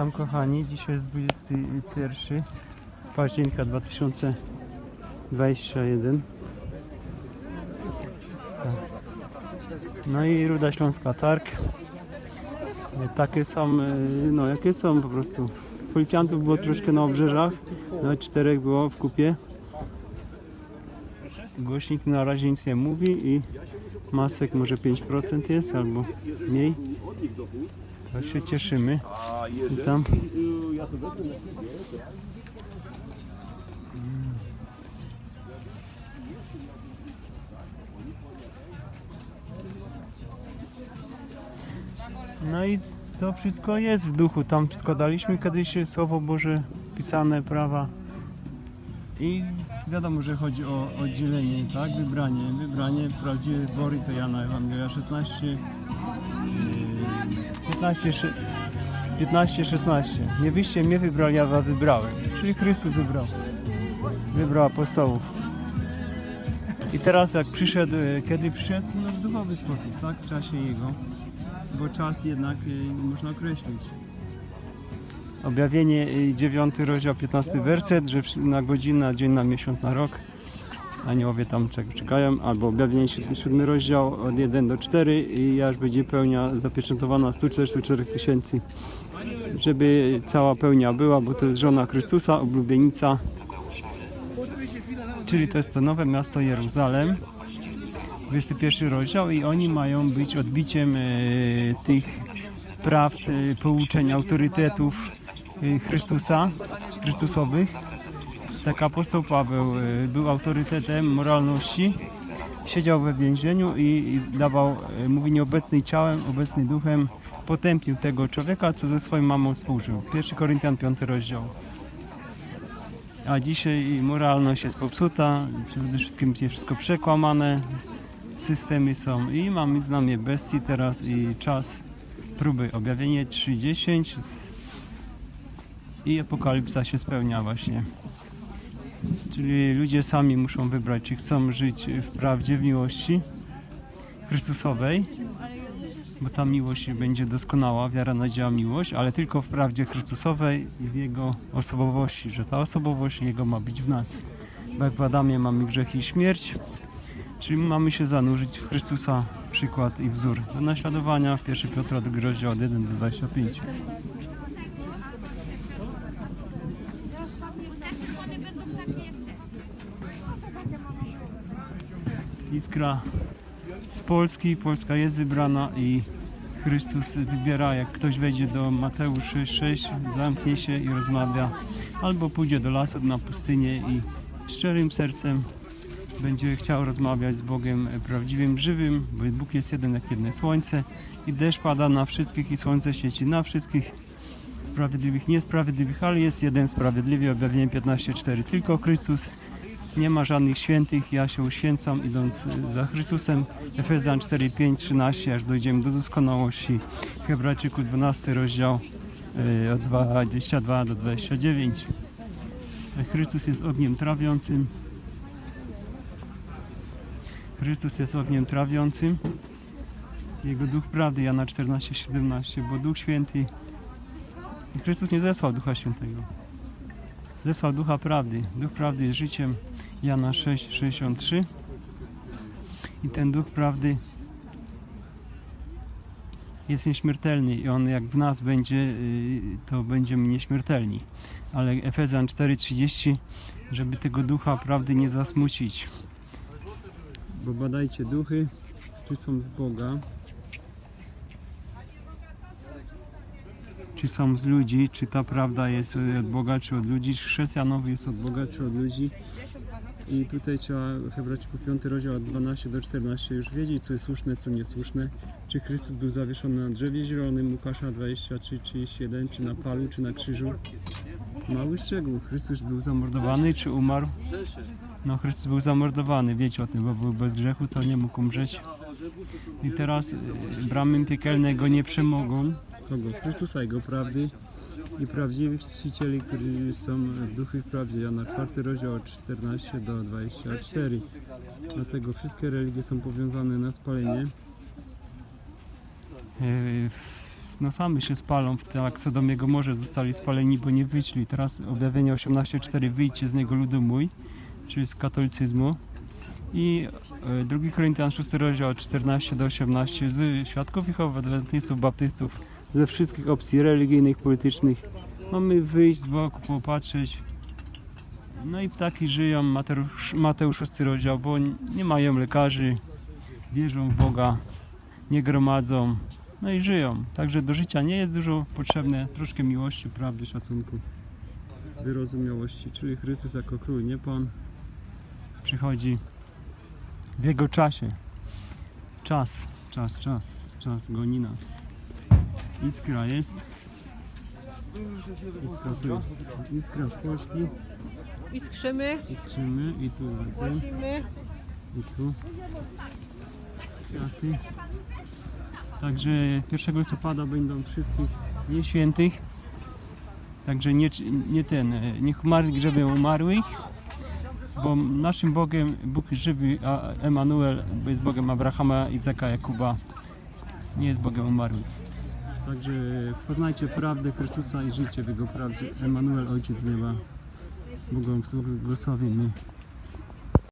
Witam kochani, dzisiaj jest 21 października 2021 tak. No i Ruda Śląska Targ. Takie są, e, no jakie są po prostu. Policjantów było troszkę na obrzeżach. Nawet czterech było w kupie. Głośnik na razie nic nie mówi i masek może 5% jest albo mniej To się cieszymy Witam. No i to wszystko jest w duchu. Tam składaliśmy kiedyś Słowo Boże, pisane prawa. I wiadomo, że chodzi o oddzielenie, tak? Wybranie. Wybranie, wprawdzie wybory to Jana Ewangelia 16, yy, 15, 15, 16. Nie wyście mnie wybrali, ja was wybrałem. Czyli Chrystus wybrał. Wybrał apostołów. I teraz jak przyszedł, e, kiedy przyszedł? No w duchowy sposób, tak? W czasie Jego. Bo czas jednak e, można określić. Objawienie 9 rozdział 15 werset, że na godzinę, na dzień, na miesiąc, na rok. Aniołowie tam czek- czekają, albo objawienie 7 rozdział od 1 do 4 i aż będzie pełnia zapieczętowana 144 tysięcy żeby cała pełnia była, bo to jest żona Chrystusa, oblubienica. Czyli to jest to nowe miasto Jeruzalem. 21 rozdział i oni mają być odbiciem e, tych prawd, e, pouczeń, autorytetów e, Chrystusa, Chrystusowych. Tak apostoł Paweł e, był autorytetem moralności, siedział we więzieniu i, dawał, e, mówi nieobecny ciałem, obecny duchem, potępił tego człowieka, co ze swoją mamą współżył. 1 Koryntian 5 rozdział. A dzisiaj moralność jest popsuta, przede wszystkim jest wszystko przekłamane, systemy są i mamy znamie bestii teraz i czas próby. Objawienie 3.10 i apokalipsa się spełnia właśnie. Czyli ludzie sami muszą wybrać, czy chcą żyć w prawdzie, w miłości Chrystusowej, bo ta miłość będzie doskonała, wiara, nadzieja, miłość, ale tylko w prawdzie Chrystusowej i w Jego osobowości, że ta osobowość Jego ma być w nas. Bo jak w Adamie mamy grzech i śmierć, czyli mamy się zanurzyć w Chrystusa przykład i wzór do naśladowania. 1 Piotra 2 rozdział od 1 do 25. Iskra z Polski. Polska jest wybrana i Chrystus wybiera, jak ktoś wejdzie do Mateusz 6,6, zamknie się i rozmawia, albo pójdzie do lasu na pustynię i szczerym sercem będzie chciał rozmawiać z Bogiem prawdziwym, żywym, bo Bóg jest jeden jak jedno słońce i deszcz pada na wszystkich i słońce świeci na wszystkich sprawiedliwych, niesprawiedliwych, ale jest jeden sprawiedliwy, objawienie 15.4. Tylko Chrystus nie ma żadnych świętych, ja się uświęcam idąc za Chrystusem. Efezjan 4, 5, 13, aż dojdziemy do doskonałości. Hebrajczyków 12 rozdział y, od 22 do 29. Chrystus jest ogniem trawiącym. Chrystus jest ogniem trawiącym. Jego Duch Prawdy, Jana 14, 17, bo Duch Święty Chrystus nie zesłał Ducha Świętego. Zesłał Ducha Prawdy. Duch Prawdy jest życiem. Jana 6, 63. I ten Duch Prawdy jest nieśmiertelny i on jak w nas będzie, y, to będziemy nieśmiertelni. Ale Efezjan 4:30, żeby tego Ducha Prawdy nie zasmucić. Bo badajcie duchy, czy są z Boga, czy są z ludzi, czy ta prawda jest od Boga, czy od ludzi, czy chrześcijanowi jest od Boga, czy od ludzi. I tutaj trzeba w Hebrajczyków 5 rozdział od 12 do 14 już wiedzieć, co jest słuszne, co niesłuszne. Czy Chrystus był zawieszony na drzewie zielonym, Łukasza 23, 31, czy na palu, czy na krzyżu. Mały szczegół, Chrystus był zamordowany, czy umarł? No Chrystus był zamordowany, wiecie o tym, bo był bez grzechu, to nie mógł umrzeć. I teraz y, bramy piekielne go nie przemogą. Kogo? Chrystusa, prawdy i prawdziwych czcicieli, którzy są w duchu i prawdzie. Jana 4 rozdział od 14 do 24. Dlatego wszystkie religie są powiązane na spalenie. Yy, no same się spalą, w tak Sodomiego Morze zostali spaleni, bo nie wyszli. Teraz objawienie 18.4 wyjdźcie z niego ludu mój, czyli z katolicyzmu. I e, 2 Koryntian 6 rozdział od 14 do 18 z świadków Jehowy, adwentystów, baptystów, ze wszystkich opcji religijnych, politycznych. Mamy wyjść z boku, popatrzeć. No i ptaki żyją, Mateusz, Mateusz 6 rozdział, bo nie mają lekarzy, wierzą w Boga, nie gromadzą, no i żyją. Także do życia nie jest dużo potrzebne, troszkę miłości, prawdy, szacunku, wyrozumiałości, czyli Chrystus jako król, nie Pan, przychodzi w Jego czasie. Czas, czas, czas, czas goni nas. Iskra jest. Iskra tu jest. Iskra z Polski. Iskrzymy, Iskrzymy i tu. I tu kwiaty. Także 1 listopada będą wszystkich nieświętych. Także nie, nie ten, e, niech umarli grzebią umarłych, bo naszym Bogiem Bóg żywy, a Emanuel jest Bogiem Abrahama, Izaka, Jakuba, nie jest Bogiem umarłych. Także poznajcie prawdę Chrystusa i żyjcie w Jego prawdzie. Emanuel, Ojciec z nieba. Bogom błogosławimy.